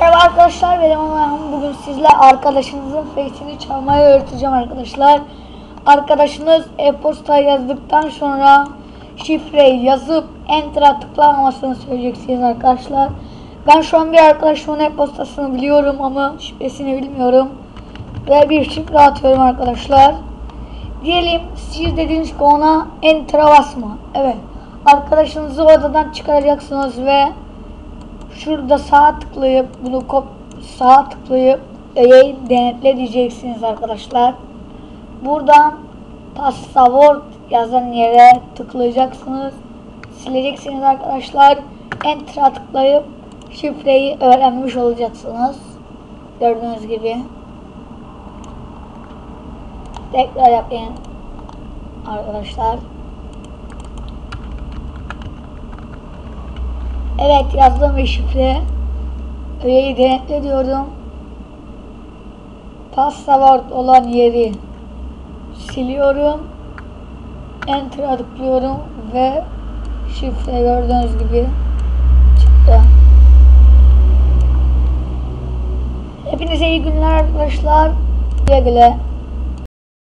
Merhaba arkadaşlar benim Allah'ım bugün sizle arkadaşınızın face'ini çalmayı öğreteceğim arkadaşlar. Arkadaşınız e-posta yazdıktan sonra şifreyi yazıp enter'a tıklamamasını söyleyeceksiniz arkadaşlar. Ben şu an bir arkadaşımın e-postasını biliyorum ama şifresini bilmiyorum. Ve bir şifre atıyorum arkadaşlar. Diyelim siz dediniz ki ona enter'a basma. Evet. Arkadaşınızı odadan çıkaracaksınız ve şurada sağ tıklayıp bunu kop sağ tıklayıp öğeyi denetle diyeceksiniz arkadaşlar. Buradan password yazan yere tıklayacaksınız. Sileceksiniz arkadaşlar. Enter'a tıklayıp şifreyi öğrenmiş olacaksınız. Gördüğünüz gibi. Tekrar yapayım arkadaşlar. Evet yazdım bir şifre. Öğeyi denetle diyorum. Password olan yeri siliyorum. Enter'a tıklıyorum ve şifre gördüğünüz gibi çıktı. Hepinize iyi günler arkadaşlar. Güle güle.